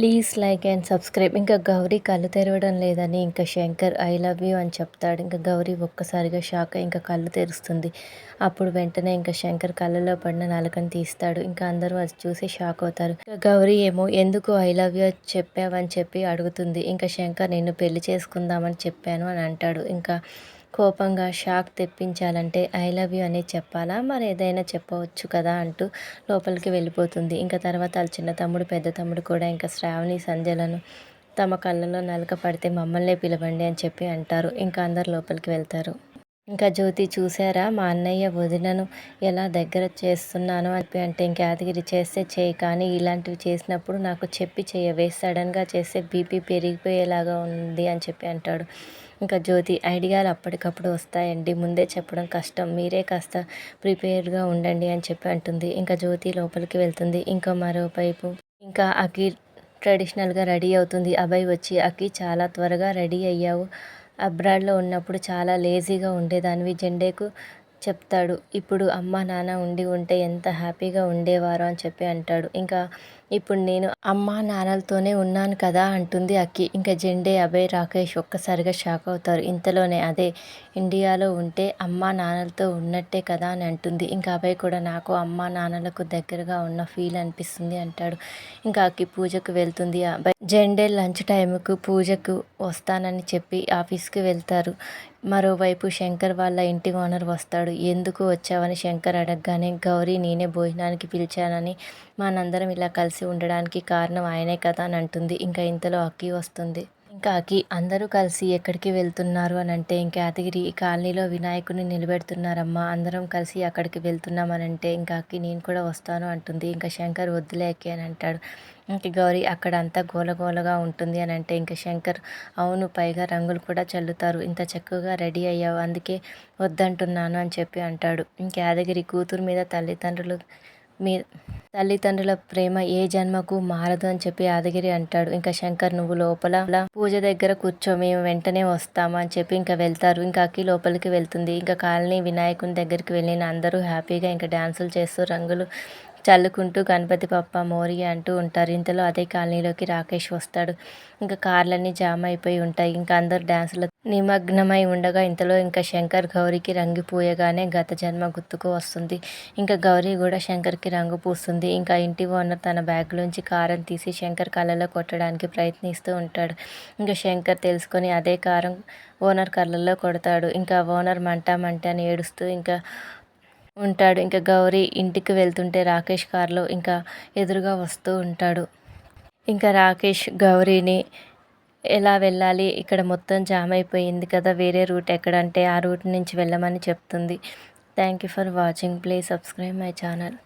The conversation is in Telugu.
Please like and subscribe. ఇంకా గౌరీ కళ్ళు తెరవడం లేదని ఇంకా శంకర్ ఐ లవ్ యూ అని చెప్తాడు. ఇంకా గౌరీ ఒక్కసారిగా షాక్ ఇంకా కళ్ళు తెరుస్తుంది. అప్పుడు వెంటనే ఇంకా శంకర్ కళ్ళలో పడిన నలకని తీస్తాడు. ఇంకా అందరూ అది చూసి షాక్ అవుతారు. ఇంకా గౌరీ ఏమో ఎందుకు ఐ లవ్ యూ చెప్పావని చెప్పి అడుగుతుంది. ఇంకా శంకర్ నిన్ను పెళ్ళి చేసుకుందామని చెప్పాను అని అంటాడు. ఇంకా కోపంగా షాక్ తెప్పించాలంటే ఐ లవ్ యూ అనే చెప్పాలా? మరి ఏదైనా చెప్పవచ్చు కదా అంటూ లోపలికి వెళ్ళిపోతుంది. ఇంకా తర్వాత వాళ్ళ చిన్న తమ్ముడు పెద్ద తమ్ముడు కూడా ఇంకా శ్రావణి సంధ్యలను తమ కళ్ళలో నలక పడితే మమ్మల్నే పిలవండి అని చెప్పి అంటారు. ఇంకా అందరు లోపలికి వెళ్తారు. ఇంకా జ్యోతి చూసారా? మా అన్నయ్య వదినను ఎలా దగ్గర చేస్తున్నాను అని అంటే ఇంకా యాదగిరి చేస్తే చేయి కానీ ఇలాంటివి చేసినప్పుడు నాకు చెప్పి చేయవే సడన్గా చేస్తే బీపీ పెరిగిపోయేలాగా ఉంది అని చెప్పి అంటాడు. ఇంకా జ్యోతి ఐడియాలు అప్పటికప్పుడు వస్తాయండి. ముందే చెప్పడం కష్టం. మీరే కాస్త ప్రిపేర్డ్గా ఉండండి అని చెప్పి అంటుంది. ఇంకా జ్యోతి లోపలికి వెళ్తుంది. ఇంకా మరోవైపు ఇంకా అకి ట్రెడిషనల్గా రెడీ అవుతుంది. అభయ్ వచ్చి అఖి చాలా త్వరగా రెడీ అయ్యావు. అబ్రాడ్లో ఉన్నప్పుడు చాలా లేజీగా ఉండేదాన్ని జెండేకు చెప్తాడు. ఇప్పుడు అమ్మ నాన్న ఉండి ఉంటే ఎంత హ్యాపీగా ఉండేవారు అని చెప్పి అంటాడు. ఇంకా ఇప్పుడు నేను అమ్మ నాన్నలతోనే ఉన్నాను కదా అంటుంది అక్కి. ఇంకా జెండే అభయ్ రాకేష్ ఒక్కసారిగా షాక్ అవుతారు. ఇంతలోనే అదే ఇండియాలో ఉంటే అమ్మ నాన్నలతో ఉన్నట్టే కదా అని అంటుంది. ఇంకా అభయ్ కూడా నాకు అమ్మ నాన్నలకు దగ్గరగా ఉన్న ఫీల్ అనిపిస్తుంది అంటాడు. ఇంకా అక్కి పూజకు వెళ్తుంది. అభయ్ జెండే లంచ్ టైంకు పూజకు వస్తానని చెప్పి ఆఫీస్కి వెళ్తారు. మరోవైపు శంకర్ వాళ్ళ ఇంటి ఓనర్ వస్తాడు. ఎందుకు వచ్చావని శంకర్ అడగగానే గౌరీ నేనే భోజనానికి పిలిచానని మనందరం ఇలా కలిసి ఉండడానికి కారణం ఆయనే కదా అని అంటుంది. ఇంకా ఇంతలో అక్కి వస్తుంది. కాకి అందరూ కలిసి ఎక్కడికి వెళ్తున్నారు అని అంటే ఇంకా యాదగిరి ఈ కాలనీలో వినాయకుడిని నిలబెడుతున్నారమ్మా. అందరం కలిసి అక్కడికి వెళ్తున్నామని అంటే ఇంకా అక్కి నేను కూడా వస్తాను అంటుంది. ఇంకా శంకర్ వద్దులేకి అని అంటాడు. ఇంక గౌరీ అక్కడ అంతా గోలగోలగా ఉంటుంది అని అంటే ఇంకా శంకర్ అవును పైగా రంగులు కూడా చల్లుతారు. ఇంత చక్కగా రెడీ అయ్యావు అందుకే వద్దంటున్నాను అని చెప్పి అంటాడు. ఇంకా యాదగిరి కూతురు మీద తల్లిదండ్రులు మీ తల్లిదండ్రుల ప్రేమ ఏ జన్మకు మారదు అని చెప్పి యాదగిరి అంటాడు. ఇంకా శంకర్ నువ్వు లోపల పూజ దగ్గర కూర్చో మేము వెంటనే వస్తాము అని చెప్పి ఇంకా వెళ్తారు. ఇంకా అక్కి లోపలికి వెళ్తుంది. ఇంకా కాలనీ వినాయకుని దగ్గరికి వెళ్ళిన అందరూ హ్యాపీగా ఇంకా డ్యాన్సులు చేస్తూ రంగులు చల్లుకుంటూ గణపతి పప్ప మోరి అంటూ ఉంటారు. ఇంతలో అదే కాలనీలోకి రాకేష్ వస్తాడు. ఇంకా కార్లన్నీ జామ్ అయిపోయి ఉంటాయి. ఇంకా అందరు డ్యాన్సులో నిమగ్నమై ఉండగా ఇంతలో ఇంకా శంకర్ గౌరీకి రంగు పూయగానే గత జన్మ గుర్తుకు వస్తుంది. ఇంకా గౌరీ కూడా శంకర్కి రంగు పూస్తుంది. ఇంకా ఇంటి ఓనర్ తన బ్యాగ్లోంచి కారం తీసి శంకర్ కళ్ళలో కొట్టడానికి ప్రయత్నిస్తూ ఉంటాడు. ఇంకా శంకర్ తెలుసుకొని అదే కారం ఓనర్ కళ్ళల్లో కొడతాడు. ఇంకా ఓనర్ మంట మంట అని ఏడుస్తూ ఇంకా ఉంటాడు. ఇంకా గౌరీ ఇంటికి వెళ్తుంటే రాకేష్ కారులో ఇంకా ఎదురుగా వస్తూ ఉంటాడు. ఇంకా రాకేష్ గౌరీని ఎలా వెళ్ళాలి? ఇక్కడ మొత్తం జామ్ అయిపోయింది కదా వేరే రూట్ ఎక్కడంటే ఆ రూట్ నుంచి వెళ్ళమని చెప్తుంది. Thank you for watching please subscribe my channel